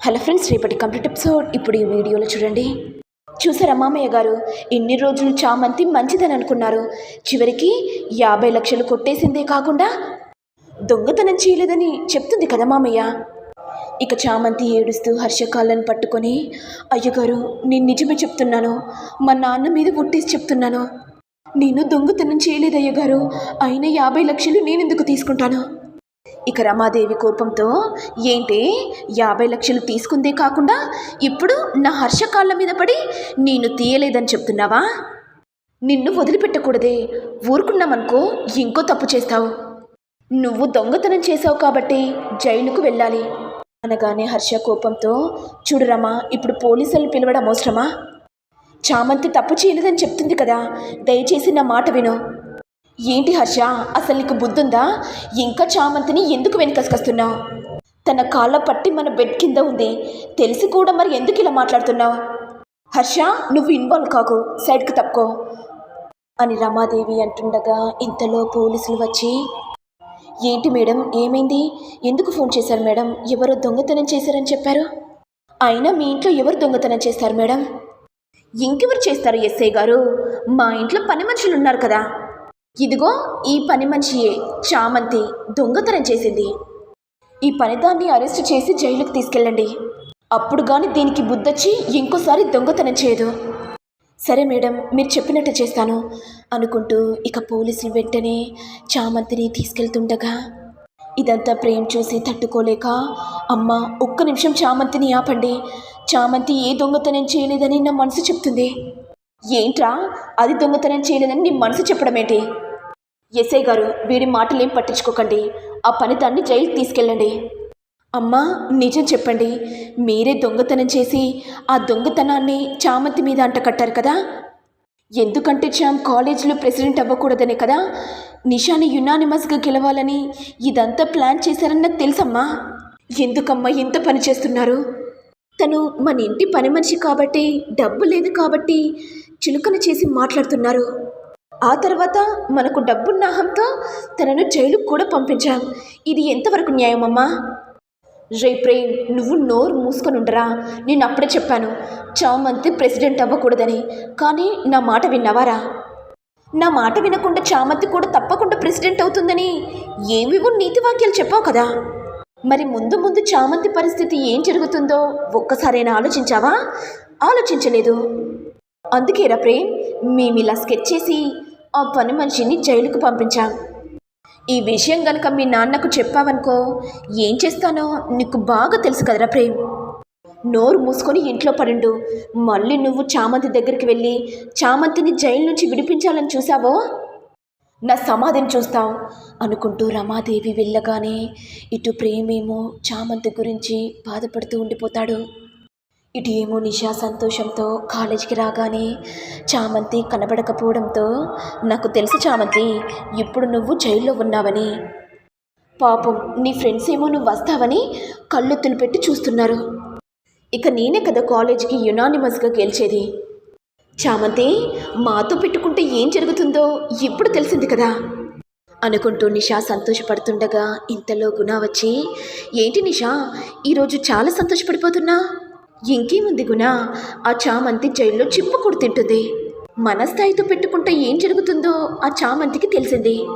Hello friends రేపటి complete episode. ఇప్పుడు ఈ వీడియోలో చూడండి. చూసారా మామయ్య గారు? ఇన్ని రోజులు చామంతి మంచిదని అనుకున్నారు. చివరికి యాభై లక్షలు కొట్టేసిందే కాకుండా దొంగతనం చేయలేదని చెప్తుంది కదా మామయ్య. ఇక చామంతి ఏడుస్తూ హర్షకాలను పట్టుకొని అయ్యగారు నేను నిజమే చెప్తున్నాను. మా నాన్న మీద ఒట్టేసి చెప్తున్నాను. నేను దొంగతనం చేయలేదు అయ్యగారు అయినా యాభై లక్షలు నేనెందుకు తీసుకుంటాను? ఇక రమాదేవి కోపంతో ఏంటి యాభై లక్షలు తీసుకుందే కాకుండా ఇప్పుడు నా హర్ష కాళ్ళ మీద పడి నేను తీయలేదని చెప్తున్నావా? నిన్ను వదిలిపెట్టకూడదే. ఊరుకున్నామనుకో ఇంకో తప్పు చేస్తావు. నువ్వు దొంగతనం చేసావు కాబట్టి జైలుకు వెళ్ళాలి. అనగానే హర్ష కోపంతో చూడురమ్మా ఇప్పుడు పోలీసులను పిలవడం అవసరమా? చామంతి తప్పు చేయలేదని చెప్తుంది కదా. దయచేసి నా మాట విను. ఏంటి హర్ష? అసలు నీకు బుద్ధుందా? ఇంకా చామంతిని ఎందుకు వెనకసుకొస్తున్నావు? తన కాళ్ళ పట్టి మన బెడ్ కింద ఉంది. తెలిసి కూడా మరి ఎందుకు ఇలా మాట్లాడుతున్నావు? హర్ష నువ్వు ఇన్వాల్వ్ కాకు. సైడ్కి తప్పుకో. అని రమాదేవి అంటుండగా ఇంతలో పోలీసులు వచ్చి ఏంటి మేడం ఏమైంది? ఎందుకు ఫోన్ చేశారు మేడం? ఎవరో దొంగతనం చేశారని చెప్పారు? అయినా మీ ఇంట్లో ఎవరు దొంగతనం చేస్తారు మేడం? ఇంకెవరు చేస్తారు ఎస్ఐ గారు? మా ఇంట్లో పని మనుషులు ఉన్నారు కదా. ఇదిగో ఈ పని మనిషియే చామంతి దొంగతనం చేసింది. ఈ పనిదాన్ని అరెస్ట్ చేసి జైలుకు తీసుకెళ్ళండి. అప్పుడు కానీ దీనికి బుద్ధొచ్చి ఇంకోసారి దొంగతనం చేయదు. సరే మేడం మీరు చెప్పినట్టు చేస్తాను అనుకుంటూ ఇక పోలీసులు వెంటనే చామంతిని తీసుకెళ్తుండగా ఇదంతా ప్రేమ్ చూసి తట్టుకోలేక అమ్మ ఒక్క నిమిషం చామంతిని ఆపండి. చామంతి ఏ దొంగతనం చేయలేదని నా మనసు చెప్తుంది. ఏంట్రా? అది దొంగతనం చేయలేదని నీ మనసు చెప్పడం ఏంటి ఎస్ఐ గారు వీడి మాటలేం పట్టించుకోకండి. ఆ పని దాన్ని జైలుకి తీసుకెళ్ళండి. అమ్మా నిజం చెప్పండి. మీరే దొంగతనం చేసి ఆ దొంగతనాన్ని చామంతి మీద అంట కట్టారు కదా? ఎందుకంటే చామ్ కాలేజీలో ప్రెసిడెంట్ అవ్వకూడదనే కదా? నిషాని యునానిమస్గా గెలవాలని ఇదంతా ప్లాన్ చేశారన్న నాకు తెలుసమ్మా. ఎందుకమ్మా ఇంత పని చేస్తున్నారు? తను మన ఇంటి పని మనిషి కాబట్టి డబ్బు లేదు కాబట్టి చులకన చేసి మాట్లాడుతున్నారు. ఆ తర్వాత మనకు డబ్బున్న అహంతో తనను జైలుకు కూడా పంపించాం. ఇది ఎంతవరకు న్యాయమమ్మా? రే ప్రేమ్ నువ్వు నోరు మూసుకొని ఉండరా? నేను అప్పుడే చెప్పాను. చామంతి ప్రెసిడెంట్ అవ్వకూడదని. కానీ నా మాట విన్నావారా? నా మాట వినకుండా చామంతి కూడా తప్పకుండా ప్రెసిడెంట్ అవుతుందని ఏవేవో నీతి వాక్యాలు చెప్పావు కదా. మరి ముందు ముందు చామంతి పరిస్థితి ఏం జరుగుతుందో ఒక్కసారైనా ఆలోచించావా? ఆలోచించలేదు. అందుకేరా ప్రేమ్ మేము ఇలా స్కెచ్ చేసి ఆ పని మనిషిని జైలుకు పంపించాం. ఈ విషయం గనక మీ నాన్నకు చెప్పావనుకో ఏం చేస్తానో నీకు బాగా తెలుసు కదరా ప్రేమ్. నోరు మూసుకొని ఇంట్లో పడుండు. మళ్ళీ నువ్వు చామంతి దగ్గరికి వెళ్ళి చామంతిని జైలు నుంచి విడిపించాలని చూసావో నా సమాధిని చూస్తావు అనుకుంటూ రమాదేవి వెళ్ళగానే ఇటు ప్రేమేమో చామంతి గురించి బాధపడుతూ ఉండిపోతాడు. ఇటు ఏమో నిషా సంతోషంతో కాలేజీకి రాగానే చామంతి కనబడకపోవడంతో నాకు తెలుసు చామంతి ఇప్పుడు నువ్వు జైల్లో ఉన్నావని. పాపం నీ ఫ్రెండ్స్ ఏమో నువ్వు వస్తావని కళ్ళొత్తులు పెట్టి చూస్తున్నారు. ఇక నేనే కదా కాలేజీకి యునానిమస్గా గెలిచేది. చామంతి మాతో పెట్టుకుంటే ఏం జరుగుతుందో ఇప్పుడు తెలిసింది కదా. అనుకుంటూ నిషా సంతోషపడుతుండగా ఇంతలో గుణ వచ్చి ఏంటి నిషా ఈరోజు చాలా సంతోషపడిపోతున్నా? ఇంకేముంది గుణ ఆ చామంతి జైల్లో చిప్పుకుడు తింటుంది. మన స్థాయితో పెట్టుకుంటే ఏం జరుగుతుందో ఆ చామంతికి తెలిసింది.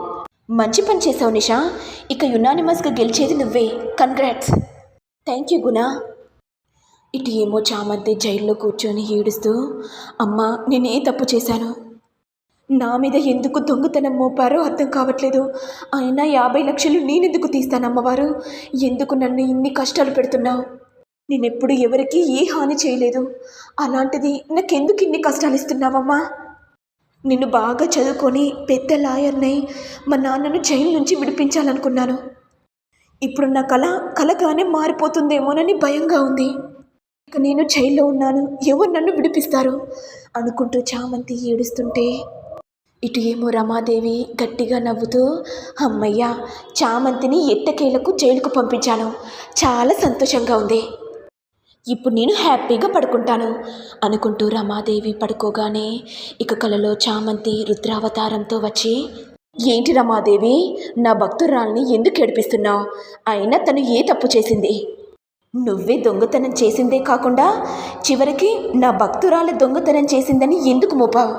మంచి పని చేసావు నిషా. ఇక యునానిమస్గా గెలిచేది నువ్వే. కంగ్రాట్స్ థ్యాంక్ యూ గుణ. ఇటు ఏమో చామంతి జైల్లో కూర్చొని ఏడుస్తూ అమ్మా నేనే తప్పు చేశాను. నా మీద ఎందుకు దొంగతనం మోపారో అర్థం కావట్లేదు. అయినా యాభై లక్షలు నేనెందుకు తీస్తాను అమ్మవారు ఎందుకు నన్ను ఇన్ని కష్టాలు పెడుతున్నావు? నేనెప్పుడు ఎవరికి ఏ హాని చేయలేదు. అలాంటిది నాకెందుకు ఇన్ని కష్టాలు ఇస్తున్నావమ్మా? నిన్ను బాగా చదువుకొని పెద్ద లాయర్నై మా నాన్నను జైలు నుంచి విడిపించాలనుకున్నాను. ఇప్పుడు నా కళ కలగానే మారిపోతుందేమోనని భయంగా ఉంది. ఇక నేను జైల్లో ఉన్నాను. ఎవరు నన్ను విడిపిస్తారు? అనుకుంటూ చామంతి ఏడుస్తుంటే ఇటు ఏమో రమాదేవి గట్టిగా నవ్వుతూ అమ్మయ్య చామంతిని ఎట్టకేలకు జైలుకు పంపించాను. చాలా సంతోషంగా ఉంది. ఇప్పుడు నేను హ్యాపీగా పడుకుంటాను అనుకుంటూ రమాదేవి పడుకోగానే ఇక కలలో చామంతి రుద్రావతారంతో వచ్చి ఏంటి రమాదేవి నా భక్తురాల్ని ఎందుకు ఏడిపిస్తున్నావు? అయినా తను ఏ తప్పు చేసింది? నువ్వే దొంగతనం చేసిందే కాకుండా చివరికి నా భక్తురాలి దొంగతనం చేసిందని ఎందుకు మోపావు?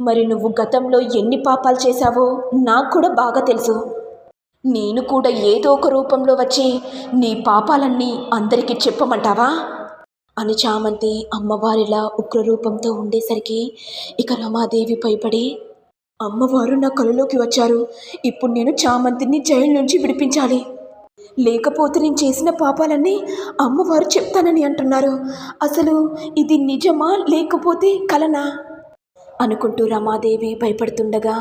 మరి నువ్వు గతంలో ఎన్ని పాపాలు చేశావో నాకు కూడా బాగా తెలుసు. నేను కూడా ఏదో ఒక రూపంలో వచ్చి నీ పాపాలన్నీ అందరికీ చెప్పమంటావా? అని చామంతి అమ్మవారిలా ఉగ్రరూపంతో ఉండేసరికి ఇక రమాదేవి భయపడి అమ్మవారు నా కలలోకి వచ్చారు. ఇప్పుడు నేను చామంతిని జైలు నుంచి విడిపించాలి. లేకపోతే నేను చేసిన పాపాలన్నీ అమ్మవారు చెప్తానని అంటున్నారు. అసలు ఇది నిజమా? లేకపోతే కలనా? అనుకుంటూ రమాదేవి భయపడుతుండగా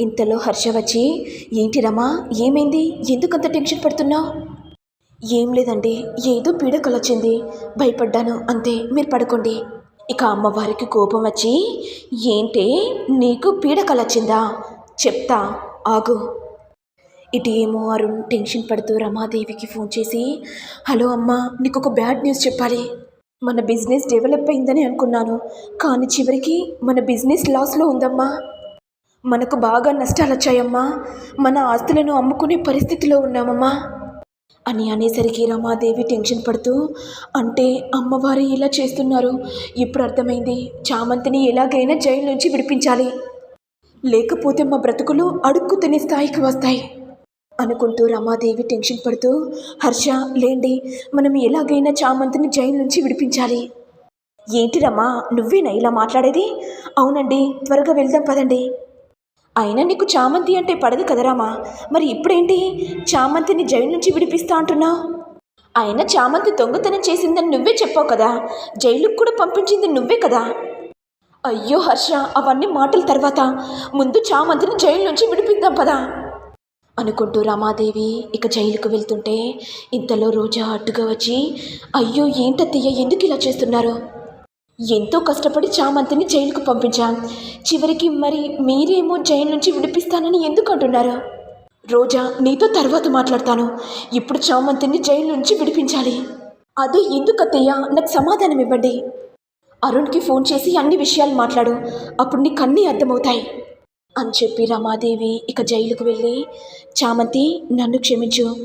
ఇంతలో హర్ష వచ్చి ఏంటి రమా ఏమైంది? ఎందుకంత టెన్షన్ పడుతున్నావు? ఏం లేదండి ఏదో పీడకలు వచ్చింది భయపడ్డాను అంతే మీరు పడుకోండి. ఇక అమ్మవారికి కోపం వచ్చి ఏంటే నీకు పీడకలు వచ్చిందా చెప్తా ఆగు. ఇటు ఏమో అరుణ్ టెన్షన్ పడుతూ రమాదేవికి ఫోన్ చేసి హలో అమ్మా నీకు ఒక బ్యాడ్ న్యూస్ చెప్పాలి. మన బిజినెస్ డెవలప్ అయిందని అనుకున్నాను. కానీ చివరికి మన బిజినెస్ లాస్లో ఉందమ్మా. మనకు బాగా నష్టాలు వచ్చాయమ్మా. మన ఆస్తులను అమ్ముకునే పరిస్థితిలో ఉన్నామమ్మా. అని అనేసరికి రమాదేవి టెన్షన్ పడుతూ అంటే అమ్మవారు ఇలా చేస్తున్నారు. ఇప్పుడు అర్థమైంది చామంతిని ఎలాగైనా జైలు నుంచి విడిపించాలి. లేకపోతే మా బ్రతుకులు అడుక్కు తినే స్థాయికి వస్తాయి. అనుకుంటూ రమాదేవి టెన్షన్ పడుతూ హర్ష లేండి మనం ఎలాగైనా చామంతిని జైలు నుంచి విడిపించాలి. ఏంటి రమా నువ్వేనా ఇలా మాట్లాడేది? అవునండి త్వరగా వెళ్దాం పదండి. అయినా నీకు చామంతి అంటే పడదు కదరామా మరి ఇప్పుడేంటి? చామంతిని జైలు నుంచి విడిపిస్తా అంటున్నావు? అయినా చామంతి దొంగతనం చేసిందని నువ్వే చెప్పావు కదా జైలుకు కూడా పంపించింది నువ్వే కదా. అయ్యో హర్ష అవన్నీ మాటల తర్వాత ముందు చామంతిని జైలు నుంచి విడిపిద్దాం పదా. అనుకుంటూ రమాదేవి ఇక జైలుకు వెళ్తుంటే ఇంతలో రోజా అడ్డుగా వచ్చి అయ్యో ఏంటత్తయ్య ఎందుకు ఇలా చేస్తున్నారు? ఎంతో కష్టపడి చామంతిని జైలుకు పంపించాం. చివరికి మరి మీరేమో జైలు నుంచి విడిపిస్తానని ఎందుకు అంటున్నారు? రోజా నీతో తర్వాత మాట్లాడతాను. ఇప్పుడు చామంతిని జైలు నుంచి విడిపించాలి. అదే ఎందుకు అత్తయ్య నాకు సమాధానం ఇవ్వండి. అరుణ్కి ఫోన్ చేసి అన్ని విషయాలు మాట్లాడు. అప్పుడు నీకు అన్నీ అర్థమవుతాయి. అని చెప్పి రమాదేవి ఇక జైలుకు వెళ్ళి చామంతి నన్ను క్షమించు.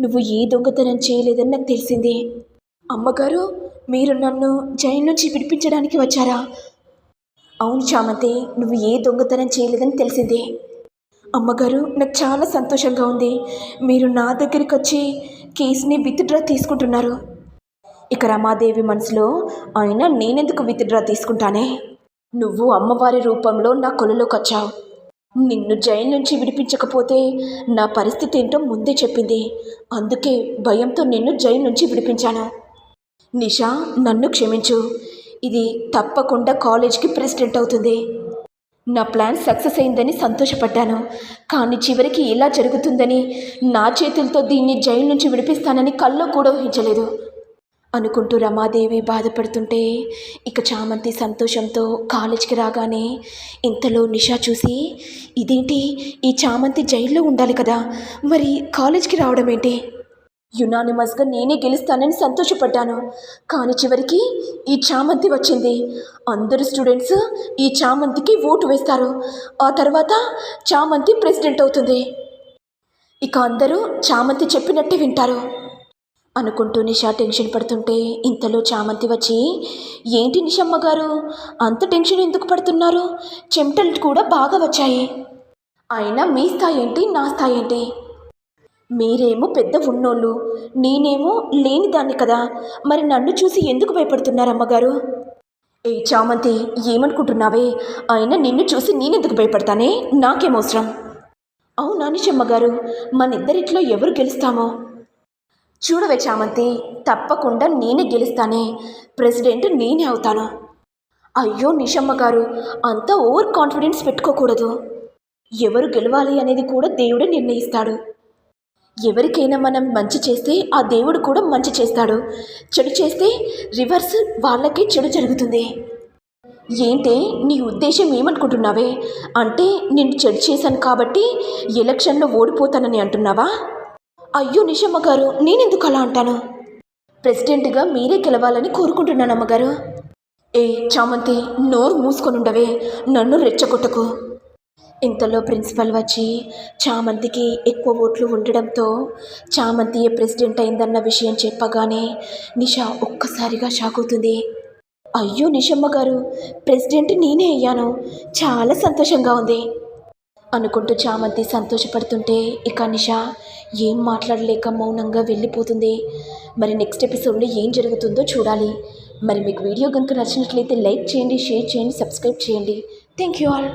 నువ్వు ఏ దొంగతనం చేయలేదని నాకు తెలిసింది. అమ్మగారు మీరు నన్ను జైలు నుంచి విడిపించడానికి వచ్చారా? అవును చామంతి నువ్వు ఏ దొంగతనం చేయలేదని తెలిసింది. అమ్మగారు నాకు చాలా సంతోషంగా ఉంది. మీరు నా దగ్గరికి వచ్చి కేసుని విత్డ్రా తీసుకుంటున్నారు. ఇక రమాదేవి మనసులో ఆయన నేనెందుకు విత్డ్రా తీసుకుంటానే? నువ్వు అమ్మవారి రూపంలో నా కొలులోకి వచ్చావు. నిన్ను జైలు నుంచి విడిపించకపోతే నా పరిస్థితి ఏంటో ముందే చెప్పింది. అందుకే భయంతో నిన్ను జైలు నుంచి విడిపించాను. నిషా నన్ను క్షమించు. ఇది తప్పకుండా కాలేజ్కి ప్రెసిడెంట్ అవుతుంది. నా ప్లాన్ సక్సెస్ అయిందని సంతోషపడ్డాను. కానీ చివరికి ఇలా జరుగుతుందని నా చేతులతో దీన్ని జైలు నుంచి విడిపిస్తానని కల్లో కూడా ఊహించలేదు. అనుకుంటూ రమాదేవి బాధపడుతుంటే ఇక చామంతి సంతోషంతో కాలేజ్కి రాగానే ఇంతలో నిషా చూసి ఇదేంటి? ఈ చామంతి జైల్లో ఉండాలి కదా. మరి కాలేజ్కి రావడం ఏంటి? యునానిమస్గా నేనే గెలుస్తానని సంతోషపడ్డాను. కానీ చివరికి ఈ చామంతి వచ్చింది. అందరు స్టూడెంట్స్ ఈ చామంతికి ఓటు వేస్తారు. ఆ తర్వాత చామంతి ప్రెసిడెంట్ అవుతుంది. ఇక అందరూ చామంతి చెప్పినట్టే వింటారు. అనుకుంటూ నిషా టెన్షన్ పడుతుంటే ఇంతలో చామంతి వచ్చి ఏంటి నిషమ్మ గారు అంత టెన్షన్ ఎందుకు పడుతున్నారు? చెమటలు కూడా బాగా వచ్చాయి. అయినా మీ స్థాయి ఏంటి నా స్థాయి ఏంటి మీరేమో పెద్ద ఉన్నోళ్ళు నేనేమో లేని దాన్ని కదా. మరి నన్ను చూసి ఎందుకు భయపడుతున్నారు అమ్మగారు? ఏ చామంతి ఏమనుకుంటున్నావే? అయినా నిన్ను చూసి నేనెందుకు భయపడతానే? నాకేమవసరం అవునా నిషమ్మ గారు మనిద్దరిట్లో ఎవరు గెలుస్తామో? చూడవే చామంతి తప్పకుండా నేనే గెలుస్తానే. ప్రెసిడెంట్ నేనే అవుతాను? అయ్యో నిషమ్మ గారు అంత ఓవర్ కాన్ఫిడెన్స్ పెట్టుకోకూడదు. ఎవరు గెలవాలి అనేది కూడా దేవుడే నిర్ణయిస్తాడు. ఎవరికైనా మనం మంచి చేస్తే ఆ దేవుడు కూడా మంచి చేస్తాడు. చెడు చేస్తే రివర్స్ వాళ్ళకే చెడు జరుగుతుంది. ఏంటే నీ ఉద్దేశం ఏమనుకుంటున్నావే? అంటే నేను చెడు చేశాను కాబట్టి ఎలక్షన్లో ఓడిపోతానని అంటున్నావా? అయ్యో నిషమ్మ గారు నేనెందుకు అలా అంటాను? ప్రెసిడెంట్గా మీరే గెలవాలని కోరుకుంటున్నాను అమ్మగారు. ఏ చామంతి నోరు మూసుకొని ఉండవే నన్ను రెచ్చగొట్టకు. ఇంతలో ప్రిన్సిపల్ వచ్చి చామంతికి ఎక్కువ ఓట్లు ఉండడంతో చామంతి ప్రెసిడెంట్ అయిందన్న విషయం చెప్పగానే నిషా ఒక్కసారిగా షాక్ అవుతుంది. అయ్యో నిషమ్మ గారు ప్రెసిడెంట్ నేనే అయ్యాను. చాలా సంతోషంగా ఉంది. అనుకుంటూ చామంతి సంతోషపడుతుంటే ఇక నిషా ఏం మాట్లాడలేక మౌనంగా వెళ్ళిపోతుంది. మరి నెక్స్ట్ ఎపిసోడ్లో ఏం జరుగుతుందో చూడాలి. మరి మీకు వీడియో కనుక నచ్చినట్లయితే లైక్ చేయండి షేర్ చేయండి సబ్స్క్రైబ్ చేయండి. Thank you all.